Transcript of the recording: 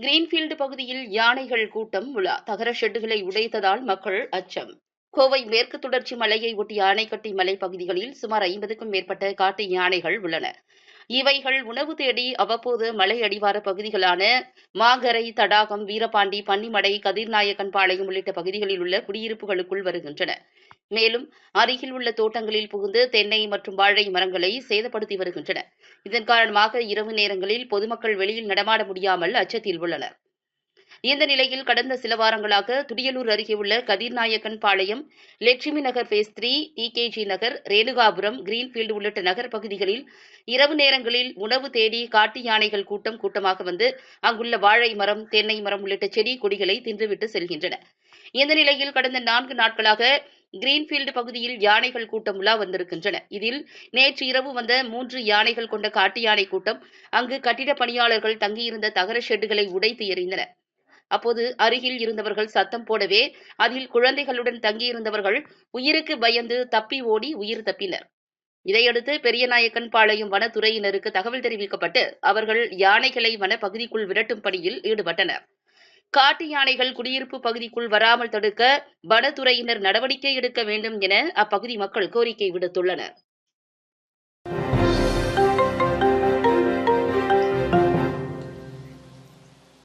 Greenfield பகுதியில் யானைகள் கூட்டம் உலா. தகர ஷெட்டுகளை உடைத்ததால் மக்கள் அச்சம். கோவை மேற்கு தொடர்ச்சி மலையை ஒட்டிய அணைக்கட்டி மலைப்பகுதிகளில் சுமார் ஐம்பதுக்கும் மேற்பட்ட காட்டு யானைகள் உள்ளன. இவைகள் உணவு தேடி அவ்வப்போது மலை அடிவார பகுதிகளான மாகரை தடாகம் வீரபாண்டி பன்னிமடை கதிர்நாயக்கன் பாளையம் உள்ளிட்ட பகுதிகளில் உள்ள குடியிருப்புகளுக்குள் வருகின்றன. மேலும் அருகில் உள்ள தோட்டங்களில் புகுந்து தென்னை மற்றும் வாழை மரங்களை சேதப்படுத்தி வருகின்றன. இதன் காரணமாக இரவு நேரங்களில் பொதுமக்கள் வெளியில் நடமாட முடியாமல் அச்சத்தில் உள்ளனர். இந்த நிலையில் கடந்த சில வாரங்களாக துடியலூர் அருகே உள்ள Kathirnayakkan Palayam Lakshmi Nagar phase three TKG Nagar Renukapuram Greenfield உள்ளிட்ட நகர் பகுதிகளில் இரவு நேரங்களில் உணவு தேடி காட்டு யானைகள் கூட்டம் கூட்டமாக வந்து அங்குள்ள வாழை மரம் தென்னை மரம் உள்ளிட்ட செடி கொடிகளை தின்றுவிட்டு செல்கின்றன. இந்த நிலையில் கடந்த நான்கு நாட்களாக கிரீன்ஃபீல்டு பகுதியில் யானைகள் கூட்டம் உலா வந்திருக்கின்றன. இதில் நேற்று இரவு வந்த மூன்று யானைகள் கொண்ட காட்டு யானை கூட்டம் அங்கு கட்டிட பணியாளர்கள் தங்கியிருந்த தகர ஷெட்டுகளை உடைத்து எறிந்தன. அப்போது அருகில் இருந்தவர்கள் சத்தம் போடவே அதில் குழந்தைகளுடன் தங்கியிருந்தவர்கள் உயிருக்கு பயந்து தப்பி ஓடி உயிர் தப்பினர். இதையடுத்து பெரியநாயக்கன் பாளையம் வனத்துறையினருக்கு தகவல் தெரிவிக்கப்பட்டு அவர்கள் யானைகளை வனப்பகுதிக்குள் விரட்டும் பணியில் ஈடுபட்டனர். காட்டு யானைகள் குடியிருப்பு பகுதிக்குள் வராமல் தடுக்க வனத்துறையினர் நடவடிக்கை எடுக்க வேண்டும் என அப்பகுதி மக்கள் கோரிக்கை விடுத்துள்ளனர்.